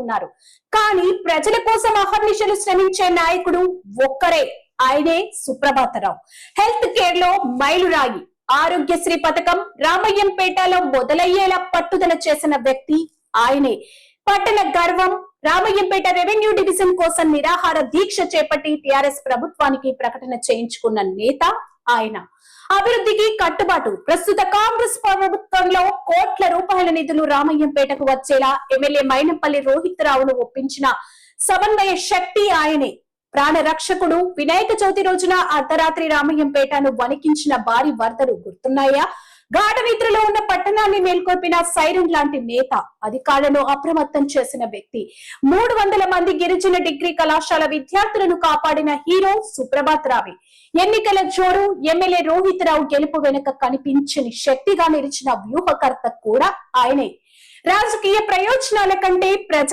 అనుకున్నారు కానీ ప్రజల కోసం అహర్నిశలు శ్రమించే నాయకుడు ఒక్కరే ఆయనే సుప్రభాతరావు హెల్త్ కేర్లో మైలురాయి. ఆరోగ్యశ్రీ పథకం రామయ్యంపేటలో మొదలయ్యేలా పట్టుదల చేసిన వ్యక్తి ఆయనే. పట్టణ గర్వం రామయ్యంపేట రెవెన్యూ డివిజన్ కోసం నిరాహార దీక్ష చేపట్టి టిఆర్ఎస్ ప్రభుత్వానికి ప్రకటన చేయించుకున్న నేత ఆయన. అభివృద్ధికి కట్టుబాటు. ప్రస్తుత కాంగ్రెస్ ప్రభుత్వంలో కోట్ల రూపాయల నిధులు రామయ్యంపేటకు వచ్చేలా ఎమ్మెల్యే మైనంపల్లి రోహిత్ రావును ఒప్పించిన సమన్వయ శక్తి ఆయనే. ప్రాణరక్షకుడు వినాయక చవితి రోజున అర్ధరాత్రి రామయ్యంపేటను వణికించిన భారీ వరదలు గుర్తున్నాయా? గాఢ నిద్రలో ఉన్న పట్టణాన్ని మేల్కొల్పిన సైరన్ లాంటి నేత అధికారులను అప్రమత్తం చేసిన వ్యక్తి. మూడు వందల మంది గిరిజన డిగ్రీ కళాశాల విద్యార్థులను కాపాడిన హీరో సుప్రభాత్ రావి. ఎన్నికల జోరు ఎమ్మెల్యే రోహిత్ రావు గెలుపు వెనుక కనిపించని శక్తిగా నిలిచిన వ్యూహకర్త కూడా ఆయనే. రాజకీయ ప్రయోజనాల కంటే ప్రజా